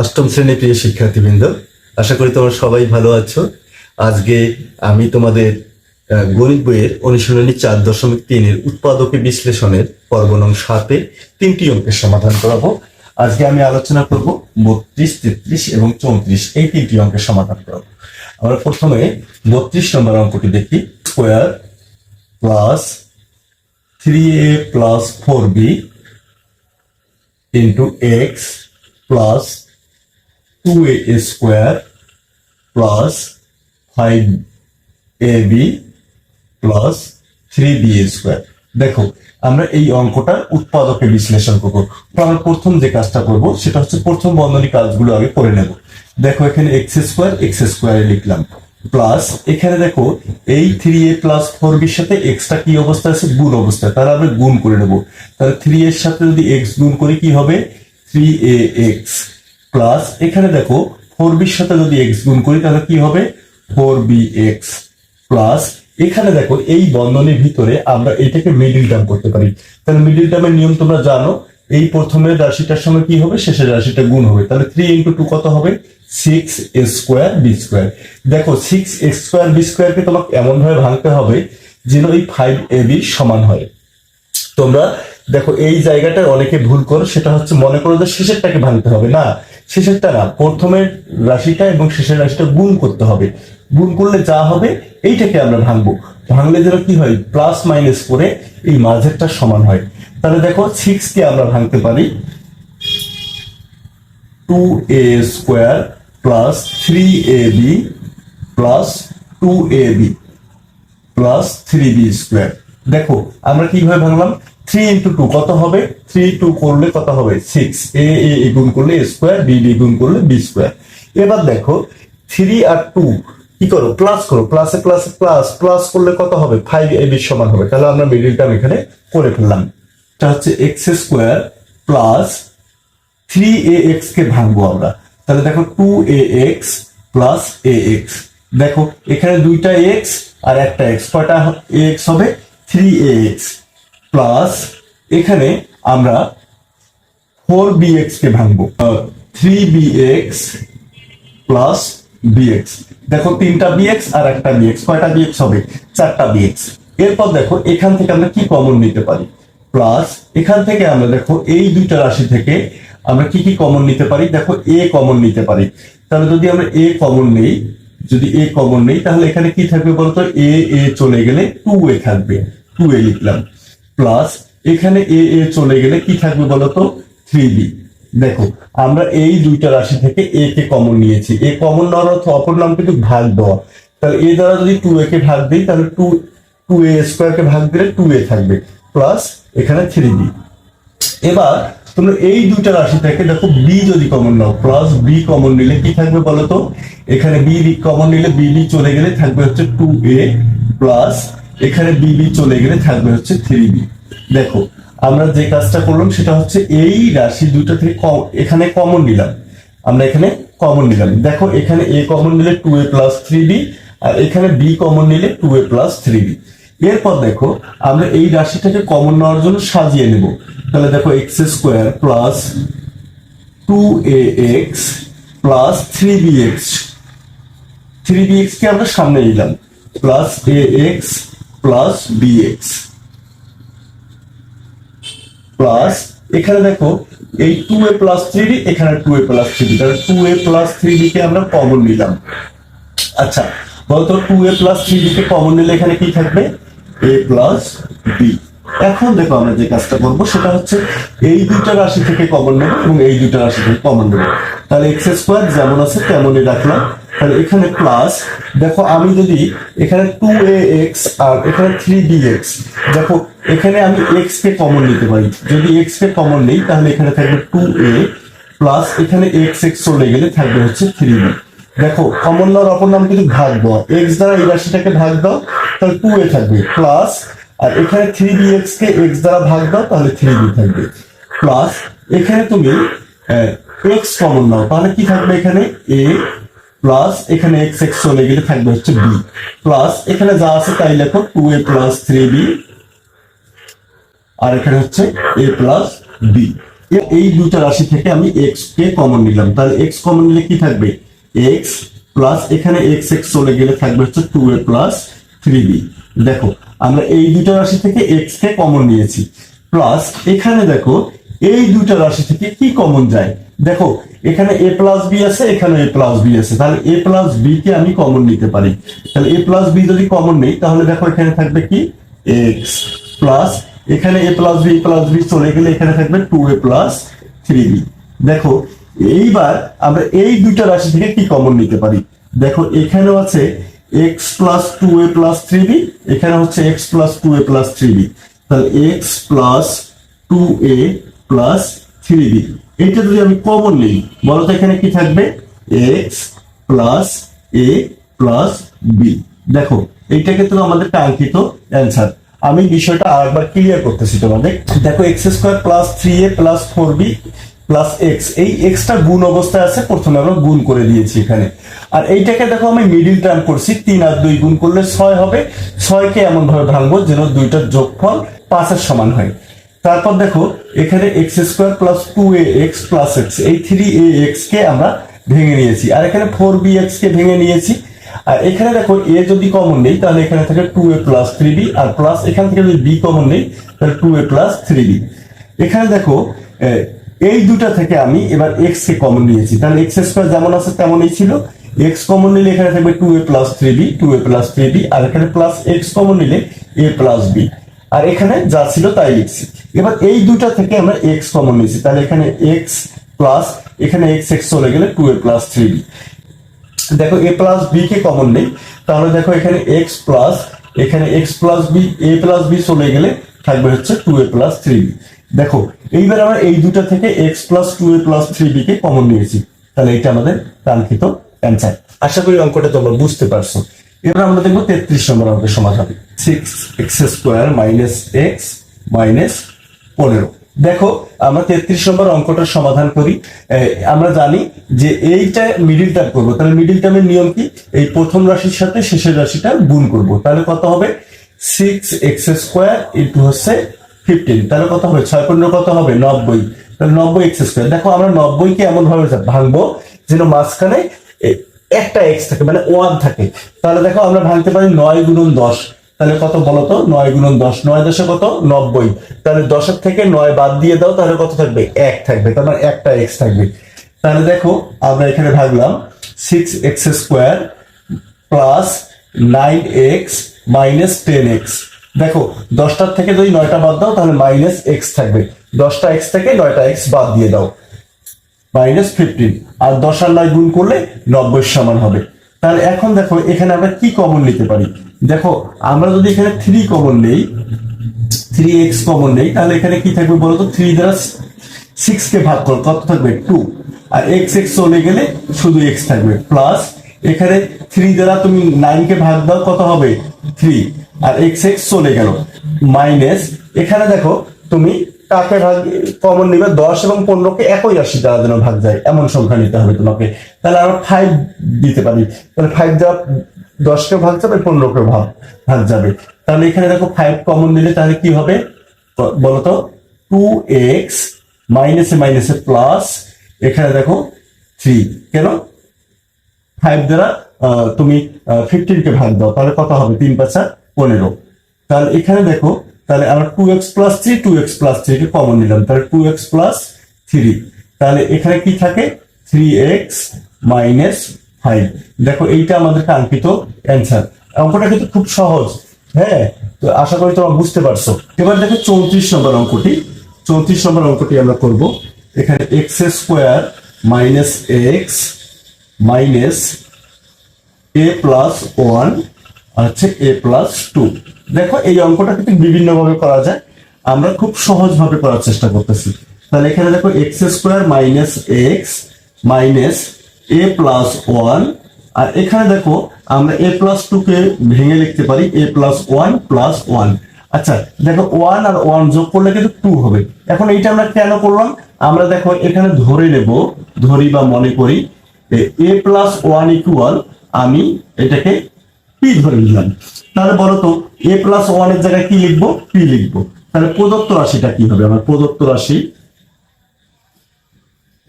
অষ্টম শ্রেণির প্রিয় শিক্ষার্থীবৃন্দ, আশা করি তোমরা সবাই ভালো আছো। আজকে আমি তোমাদের গণিত বইয়ের অনুশীলনী চার দশমিক তিনের উৎপাদকে বিশ্লেষণের পর্ব নং সাতে তিনটি অঙ্কের সমাধান করাবো। আজকে আমি আলোচনা করব বত্রিশ, তেত্রিশ এবং চৌত্রিশ, এই তিনটি অঙ্কের সমাধান করাবো। আমরা প্রথমে বত্রিশ নম্বর অঙ্কটি দেখি, square plus three A plus four B into x plus 2a square plus 5ab plus 3b square. দেখো, আমরা এই অঙ্কটার উৎপাদকে বিশ্লেষণ করব। আমরা প্রথম যে কাজটা করব, সেটা হচ্ছে প্রথম বন্ধনী কাজগুলো আগে করে নেব। দেখো, এখানে এক্স স্কোয়ার এক্স স্কোয়ারে লিখলাম। প্লাস এখানে দেখো, এই থ্রি এ প্লাস ফোর বির সাথে এক্সটা কি অবস্থা আছে? গুণ অবস্থায়। তাহলে আমরা গুণ করে নেব। তাহলে থ্রি এর সাথে যদি এক্স গুণ করি, কি হবে? থ্রি এ এক্স প্লাস এখানে দেখো ফোর বির সাথে যদি এক্স গুণ করি, তাহলে কি হবে? ফোর বি এক্স প্লাস এখানে দেখো এই বন্ধনীর ভিতরে আমরা এটাকে মিডিল টার্ম করতে পারি। তাহলে মিডিল টার্মের নিয়ম তোমরা জানো, এই প্রথমের রাশিটার সঙ্গে কি হবে? শেষের রাশিটা গুণ হবে। তাহলে থ্রি ইন্টু টু কত হবে? Six A square B square দেখো সিক্স এক্স স্কোয়ার বি স্কোয়ারকে তোমাকে এমন ভাবে ভাঙতে হবে যেন এই ফাইভ এ বি সমান হয়। তোমরা দেখো এই জায়গাটা অনেকে ভুল করো, সেটা হচ্ছে মনে করো যে শেষেরটাকে ভাঙতে হবে। না শেষেরটা না প্রথমের রাশিটা এবং শেষের রাশিটা গুণ করতে হবে। গুণ করলে যা হবে এইটাকে আমরা ভাঙবো। ভাঙলে যেন কি হয়? প্লাস মাইনাস করে এই মাঝেরটা সমান হয়। তাহলে দেখো সিক্স কে আমরা ভাঙতে পারি। Two A square plus three A B plus two A B plus three B square দেখো, আমরা কীভাবে ভাঙলাম? থ্রি ইন্টু টু কত হবে? থ্রি টু করলে কত হবে? সিক্স এ এ গুণ করলে স্কোয়ার বি বি গুণ করলে বি স্কোয়ার এবার দেখো থ্রি আর টু কি করো? প্লাস করো প্লাসে প্লাসে প্লাস প্লাস করলে কত হবে? ফাইভ এ বি সমান হবে। তাহলে আমরা মিডিল টার্ম এখানে করে ফেললাম। এটা হচ্ছে X square plus three A X কে ভাঙবো আমরা। তাহলে দেখো two A X plus A X দেখো, এখানে দুইটা এক্স আর একটা এক্স কয়টা এক্স হবে? থ্রি এ এক্স প্লাস এখানে আমরা ফোর বি এক্স কে ভাঙবো। Three B X plus B X দেখো তিনটা বিএক্স আর একটা বিএক্স কয়টা বিএক্স হবে? চারটা বিএক্স এরপর দেখো এখান থেকে আমরা কি কমন নিতে পারি? প্লাস এখান থেকে আমরা দেখো এই দুইটা রাশি থেকে আমরা কি কি কমন নিতে পারি? দেখো এ কমন নিতে পারি। তাহলে যদি আমরা এ কমন নেই, যদি এ কমন নেই, তাহলে এখানে কি থাকবে বলতো? এ এ চলে গেলে টু এ থাকবে। টু এ লিখলাম। প্লাস এখানে এ এ চলে গেলে কি থাকবে বলতো? থ্রি বি দেখো, আমরা এই দুইটা রাশি থেকে এ কে কমন নিয়েছি। এ কমন নেওয়ার অর্থ অপর নাম কিন্তু ভাগ দেওয়া। তাহলে এ দ্বারা যদি টু এ কে ভাগ দিই, তাহলে টু টু এ স্কোয়ার কে ভাগ দিলে টু এ থাকবে। প্লাস এখানে থ্রি বি এবার, তোমরা এই দুইটা রাশি থেকে দেখো বি যদি কমন নাও প্লাস বি কমন নিলে কি থাকবে বলো তো এখানে বি কমন নিলে বি বি চলে গেলে থাকবে হচ্ছে টু এ প্লাস এখানে বি বি চলে গেলে থাকবে হচ্ছে থ্রি বি দেখো, আমরা যে কাজটা করলাম সেটা হচ্ছে এই রাশি দুইটা থেকে এখানে কমন নিলাম। আমরা এখানে কমন নিলাম। দেখো, এখানে এ কমন নিলে two A plus three B আর এখানে বি কমন নিলে two A plus three B এরপর দেখো, আমরা এই রাশিটাকে কমন নেওয়ার জন্য সাজিয়ে নেব। তাহলে দেখো X square plus two A X plus three B X three B X কে আমরা সামনে নিলাম। Plus A X plus B X plus এখানে দেখো, এই টু এ প্লাস থ্রি এখানে টু এ প্লাস থ্রি কারণ টু এ প্লাস থ্রি কে আমরা কমন নিলাম। আচ্ছা বলতো টু এ প্লাস থ্রি কে কমন নিলে এখানে কি থাকবে? এ প্লাস বি এখন দেখো আমরা যে কাজটা করব, সেটা হচ্ছে এই দুইটা রাশি থেকে কমন নেব এবং এই দুইটা রাশি থেকে কমন নেব তাহলে এক্স স্কোয়ার যেমন আছে তেমনই রাখলাম। তাহলে এখানে প্লাস দেখো আমি যদি এখানে টু এ এক্স আর এখানে থ্রি বি এক্স দেখো এখানে আমি এক্স কে কমন নিতে পারি। যদি এক্স কে কমন নেই, তাহলে এখানে থাকবে টু এ প্লাস এখানে এক্স এক্স চলে গেলে থাকবে হচ্ছে থ্রি বি দেখো কমন নেওয়ার অপর নাম কিন্তু ভাগ দেওয়া এক্স দ্বারা এই রাশিটাকে ভাগ দাও, তাহলে টু এ থাকবে। প্লাস আর এখানে থ্রি বি এক্স কে এক্স দ্বারা ভাগ দাও, তাহলে থ্রি বি থাকবে। প্লাস এখানে তুমি এক্স কমন নাও, তাহলে কি থাকবে এখানে? এ প্লাস এখানে এক্স এক্স চলে গেলে থাকবে হচ্ছে বি প্লাস এখানে যা আছে তাই লেখো two A plus three B আর এখানে হচ্ছে এ প্লাস বি এই দুইটা রাশি থেকে আমি এক্স কে কমন নিলাম। তাহলে এক্স কমন নিলে কি থাকবে? এক্স প্লাস এখানে এক্স এক্স চলে গেলে থাকবে হচ্ছে two A plus three B দেখো, আমরা এই দুইটা রাশি থেকে এক্স কে কমন নিয়েছি। প্লাস এখানে দেখো, এই দুইটা রাশি থেকে কি কমন যায়? দেখো, এখানে এ প্লাস বি আছে, এখানে এ প্লাস বি আছে। তাহলে এ প্লাস বি কে আমি কমন নিতে পারি। তাহলে এ প্লাস বি যদি কমন নেই, তাহলে দেখো, এখানে থাকবে কি? এক্স প্লাস এখানে A plus B plus B চলে গেলে এখানে থাকবে two A plus three B দেখো, এইবার আমরা এই দুইটা রাশি থেকে কি কমন নিতে পারি? দেখো, এখানেও আছে X plus two A plus three B এখানে হচ্ছে X plus two A plus three B তাহলে X plus two A plus three B এটা যদি আমি কমন নিই বলতো এখানে কি থাকবে? X plus A plus B দেখো এইটা কিন্তু আমাদের কাঙ্ক্ষিত অ্যান্সার আমি বিষয়টা আরেকবার ক্লিয়ার করতেছি তোমাদের। দেখো X square plus three A plus four B plus X এই এক্সটা গুণ অবস্থায় আছে, প্রথমে আমরা গুণ করে দিয়েছি এখানে। আর এইটাকে দেখো আমি মিডিল টার্ম করছি, তিন আর দুই গুণ করলে ছয় হবে। ছয়কে এমন ভাবে ভাঙবো যেন দুইটার যোগফল পাঁচের সমান হয়। তারপর দেখো, এখানে X square plus two A X plus X এই থ্রি এ এক্স কে আমরা ভেঙে নিয়েছি। আর এখানে ফোর বি এক্স কে ভেঙে নিয়েছি। আর এখানে দেখো এ যদি কমন নেই, তাহলে এখানে থাকে two A plus three B R plus এখান থেকে যদি বি কমন নেই, তাহলে two A plus three B এখানে দেখো এই দুটা থেকে আমি এবার এক্স কে কমন নিয়েছি। তাহলে এক্স স্কোয়ার যেমন আছে তেমনই ছিল। এক্স কমন নিলে এখানে থাকবে two A plus three B two A plus three B আর এখানে প্লাস এক্স কমন নিলে এ প্লাস বি আর এখানে যা ছিল তাই লিখছি। এবার এই দুটা থেকে আমরা এক্স কমন নিয়েছি। তাহলে এখানে এক্স প্লাস এখানে এক্স এক্স চলে গেলে two A plus three B দেখো এ প্লাস বি কে কমন নেই। তাহলে দেখো এখানে এক্স প্লাস এখানে X plus B A plus B চলে গেলে থাকবে হচ্ছে two A plus three B দেখো, এইবার আমরা এই দুটা থেকে X plus two A plus three B K common নিয়েছি। তাহলে এটা আমাদের কাঙ্ক্ষিত অ্যান্সার আশা করি অঙ্কটা তোমরা বুঝতে পারছ। এবার আমরা দেখব তেত্রিশ নম্বর অঙ্কের সমাধান। Six x square minus x minus পনেরো। দেখো, আমরা তেত্রিশ নম্বর অঙ্কটার সমাধান করি। আমরা জানি যে এইটা মিডিল টার্ম করব। তাহলে মিডিল টার্মের নিয়ম কি? এই প্রথম রাশির সাথে শেষের রাশিটা গুণ করব। তাহলে কত হবে? সিক্স এক্স স্কোয়ার ইন্টু হচ্ছে ফিফটিন, তাহলে কত হবে? ছয় পনেরো কত হবে? নব্বই। তাহলে নব্বই এক্স স্কোয়ার। দেখো, আমরা নব্বই নব্বইকে এমন ভাবে ভাঙবো, যেন মাঝখানে একটা এক্স থাকে মানে ওয়ান থাকে। তাহলে দেখো, আমরা ভাঙতে পারি নয় গুণন দশ। তাহলে কত বলতো নয় গুণন দশ। নয় দশে কত? নব্বই। তাহলে দশের থেকে নয় বাদ দিয়ে দাও, তাহলে কত থাকবে? এক থাকবে। তার মানে একটা এক্স থাকবে। তাহলে দেখো, আমরা এখানে ভাগলাম six x square plus nine x minus ten x. দেখো, দশটার থেকে যদি নয়টা বাদ দাও, তাহলে মাইনাস এক্স থাকবে। দশটা এক্স থেকে নয়টা এক্স বাদ দিয়ে দাও। মাইনাস ফিফটিন আর দশ আর নয় গুণ করলে নব্বই সমান হবে। তাহলে এখন দেখো, এখানে আমরা কি কমন নিতে পারি? দেখো, আমরা যদি এখানে থ্রি কমন নেই থ্রি এক্স কমন নেই, তাহলে এখানে কি থাকবে বলতো থ্রি দ্বারা সিক্স কে ভাগ করো, কত থাকবে? টু আর এক্স এক্স চলে গেলে শুধু এক্স থাকবে। প্লাস এখানে থ্রি দ্বারা তুমি নাইন কে ভাগ দাও, কত হবে? থ্রি আর এক্স এক্স চলে গেল। মাইনাস এখানে দেখো, তুমি কাকে ভাগ কমন নিবে? দশ এবং পনেরোকে একই রাশি দ্বারা যেন ভাগ যায়। এমন সংখ্যা নিতে হবে তোমাকে। তাহলে আমরা ফাইভ দিতে পারি। তাহলে ফাইভ দেওয়া দশকে ভাগ যাবে পনেরো পনেরোকে ভাগ ভাগ যাবে। তাহলে এখানে দেখো ফাইভ কমন নিলে তাহলে কি হবে? বলতো? টু এক্স মাইনাসে মাইনাসে প্লাস এখানে দেখো থ্রি কেন? ফাইভ দ্বারা তুমি ফিফটিন কে ভাগ দাও। তাহলে কত হবে? তিন পাঁচা পনেরো। তাহলে এখানে দেখো, তাহলে আমরা two x plus three two x plus three কে কমন নিলাম। তাহলে টু এক্স প্লাস থ্রি তাহলে এখানে কি থাকে? থ্রি এক্স মাইনাস ফাইভ দেখো, এইটা আমাদের কাঙ্ক্ষিত অ্যান্সার অঙ্কটা কিন্তু খুব সহজ হ্যাঁ? তো আশা করি তোমরা বুঝতে পারছ। এবার দেখো চৌত্রিশ নম্বর অঙ্কটি। চৌত্রিশ নম্বর অঙ্কটি আমরা করব। এখানে x square minus x minus a plus one হচ্ছে এ প্লাস টু দেখো, এই অঙ্কটা কিন্তু বিভিন্ন ভাবে করা যায়। আমরা খুব সহজ ভাবে করার চেষ্টা করতেছি। তাহলে এখানে দেখো x square minus x minus a plus one আর এখানে দেখো, আমরা এ প্লাস টু কে ভেঙে লিখতে পারি a plus one plus one আচ্ছা দেখো ওয়ান আর ওয়ান যোগ করলে কিন্তু টু হবে। এখন এইটা আমরা কেন করলাম? আমরা দেখো, এখানে ধরে নেব, ধরি বা মনে করি এ প্লাস ওয়ান ইকুয়াল আমি এটাকে পি ধরে নিলাম তাহলে এ প্লাস জায়গায় কি লিখব? পি লিখব। তাহলে প্রদত্ত রাশিটা কি হবে? আমার প্রদত্ত রাশি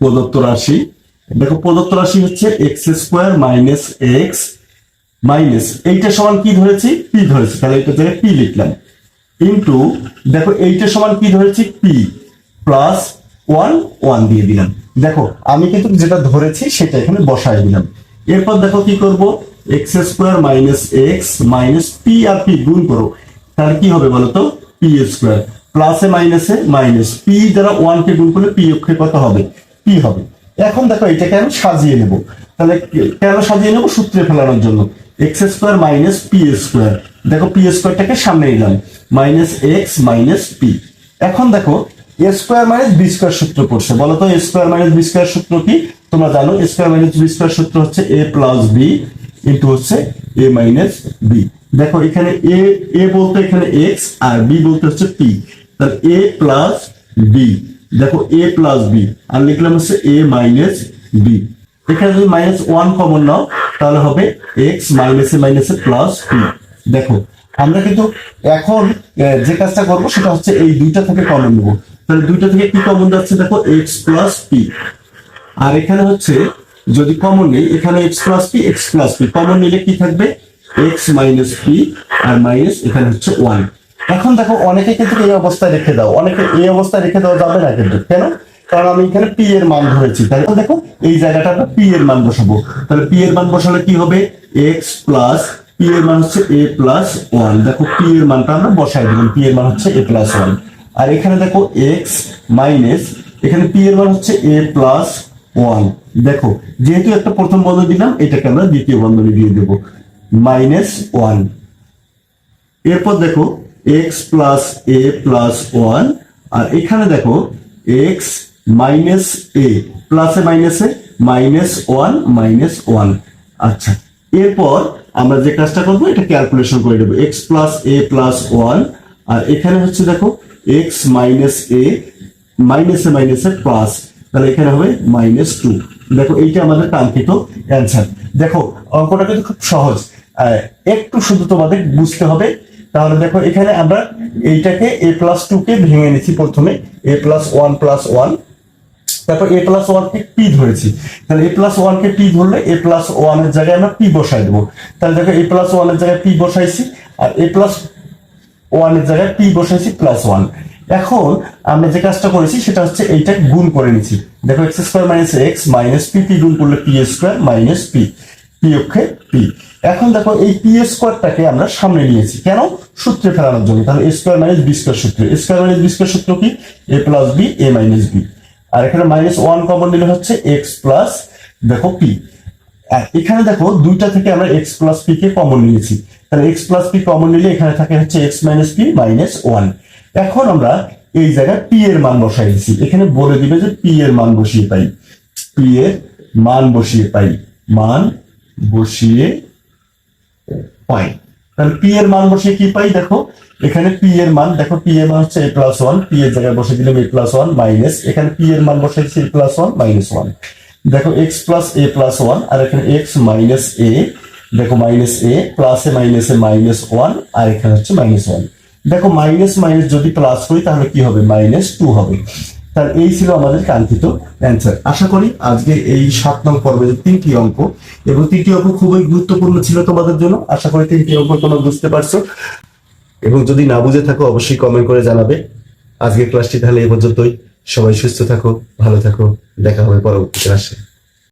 প্রদত্ত রাশি। দেখো, প্রদত্ত রাশি হচ্ছে x square minus x minus এইটা সমান কি ধরেছি? পি ধরেছি। তাহলে এটা জায়গায় পি লিখলাম। ইন্টু দেখো, এইটা সমান কি ধরেছি? পি প্লাস ওয়ান ওয়ান দিয়ে দিলাম। দেখো, আমি কিন্তু যেটা ধরেছি সেটা এখানে বসায় দিলাম। এরপর দেখো কি করব? X square minus x minus p আর পি গুণ করো, তাহলে কি হবে বলতো? পি স্কোয়ার প্লাসে মাইনাসে মাইনাস পি দ্বারা ওয়ান কে গুণ করলে পি অক্ষে কত হবে পি হবে। এখন দেখো এটাকে আমি সাজিয়ে নেব। তাহলে কেন সাজিয়ে নেব? সূত্রে ফেলানোর জন্য। X square minus p square দেখো পি স্কোয়ারটাকে সামনে নিলাম। মাইনাস এক্স মাইনাস পি এখন দেখো a square minus b square সূত্র পড়ছে। বলো তো a square minus b square সূত্র কি? তোমরা জানো a square minus b square সূত্র হচ্ছে এ প্লাস বি ইন্টু হচ্ছে এ মাইনাস বি। দেখো এখানে এ এ বলতে এখানে এক্স আর বি বলতে হচ্ছে পি তাহলে এ প্লাস বি দেখো এ প্লাস বি আর লিখলাম হচ্ছে এ মাইনাস বি এখানে যদি মাইনাস ওয়ান কমন নাও, তাহলে হবে এক্স মাইনাসে মাইনাসে প্লাস পি দেখো, আমরা কিন্তু এখন যে কাজটা করব সেটা হচ্ছে এই দুইটা থেকে কমন নেব। তাহলে দুইটা থেকে কি কমন যাচ্ছে? দেখো এক্স প্লাস পি আর এখানে হচ্ছে যদি কমন নেই, এখানে x plus p x plus p common নিলে কি থাকবে? এক্স মাইনাস পি আর মাইনাস এখানে হচ্ছে ওয়ান এখন দেখো, অনেকে কিন্তু এই অবস্থায় রেখে দাও। অনেকে এই অবস্থায় রেখে দেওয়া যাবে না কিন্তু, কেন? কারণ আমি এখানে পি এর মান ধরেছি। তাহলে দেখো, এই জায়গাটা আমরা পি এর মান বসাবো। তাহলে পি এর মান বসালে কি হবে? এক্স প্লাস পি এর মান হচ্ছে এ প্লাস ওয়ান দেখো পি এর মানটা আমরা বসাই দিলাম। পি এর মান হচ্ছে এ প্লাস ওয়ান আর এখানে দেখো এক্স মাইনাস এখানে পি এর মান হচ্ছে এ প্লাস ওয়ান দেখো, যেহেতু একটা প্রথম বন্ধনী দিলাম, এটাকে আমরা দ্বিতীয় বন্ধনী দিয়ে দেবো। Minus one. এরপর দেখো x plus a plus one আর এখানে দেখো এক্স মাইনাস এ প্লাসে মাইনাসে মাইনাস ওয়ান মাইনাস ওয়ান আচ্ছা এরপর আমরা যে কাজটা করব, এটা ক্যালকুলেশন করে দেবো। X plus a plus one আর এখানে হচ্ছে দেখো এক্স মাইনাস এ মাইনাসে মাইনাসে প্লাস তাহলে এখানে হবে মাইনাস টু দেখো, এইটা আমাদের কাঙ্ক্ষিত অ্যান্সার দেখো, অঙ্কটা কিন্তু খুব সহজ। একটু শুধু তোমাদের বুঝতে হবে। তাহলে দেখো, এখানে আমরা এইটাকে এ প্লাস টু কে ভেঙে নিচ্ছি প্রথমে। A plus one plus one তারপর এ প্লাস ওয়ান কে পি ধরেছি। তাহলে এ প্লাস ওয়ান কে পি ধরলে এ প্লাস ওয়ানের জায়গায় আমরা পি বসাই দেবো। তাহলে দেখো এ প্লাস ওয়ানের জায়গায় পি বসাইছি, আর এ প্লাস ওয়ানের জায়গায় পি বসাইছি প্লাস ওয়ান এখন আমরা যে কাজটা করেছি, সেটা হচ্ছে এইটা গুণ করে নিয়েছি দেখো x square minus x minus p p গুণ করলে p square minus p p অক্ষে পি এখন দেখো, এই পি স্কোয়ারটাকে আমরা সামনে নিয়েছি। কেন? সূত্রে ফেলানোর জন্য। তাহলে স্কোয়ার মাইনাস বি স্কোয়ার সূত্র। স্কোয়ার মাইনাস বি স্কোয়ার সূত্র কি? A plus b a minus b আর এখানে মাইনাস ওয়ান কমন নিলে হচ্ছে এক্স প্লাস দেখো পি এখানে দেখো, দুইটা থেকে আমরা এক্স প্লাস পি কে কমন নিয়েছি। তাহলে এক্স প্লাস পি কমন নিলে এখানে থাকে হচ্ছে x minus p minus one এখন আমরা এই জায়গায় পি এর মান বসাই দিচ্ছি এখানে বলে দিবে যে পি এর মান বসিয়ে পাই। পি এর মান বসিয়ে পাই। মান বসিয়ে পাই। তাহলে পি এর মান বসিয়ে কি পাই দেখো? এখানে পি এর মান, দেখো পি এর মান হচ্ছে এ প্লাস ওয়ান পি এর জায়গায় বসে দিলাম এ প্লাস ওয়ান মাইনাস এখানে পি এর মান বসে দিচ্ছি a plus one minus one দেখো x plus a plus one আর এখানে এক্স মাইনাস এ দেখো মাইনাস এ প্লাসে এ মাইনাস ওয়ান আর এখানে হচ্ছে মাইনাস ওয়ান দেখো মাইনাস মাইনাস যদি প্লাস করি, তাহলে কি হবে? মাইনাস টু হবে। তার এই ছিল আমাদের কাঙ্ক্ষিত অ্যান্সার আশা করি আজকে এই সাত নং পর্বের তিনটি অঙ্ক এবং তিনটি অঙ্ক খুবই গুরুত্বপূর্ণ ছিল তোমাদের জন্য। আশা করি তিনটি অঙ্ক তোমরা বুঝতে পারছ। এবং যদি না বুঝে থাকো, অবশ্যই কমেন্ট করে জানাবে। আজকের ক্লাসটি তাহলে এই পর্যন্তই। সবাই সুস্থ থাকো, ভালো থাকো। দেখা হবে পরবর্তী ক্লাসে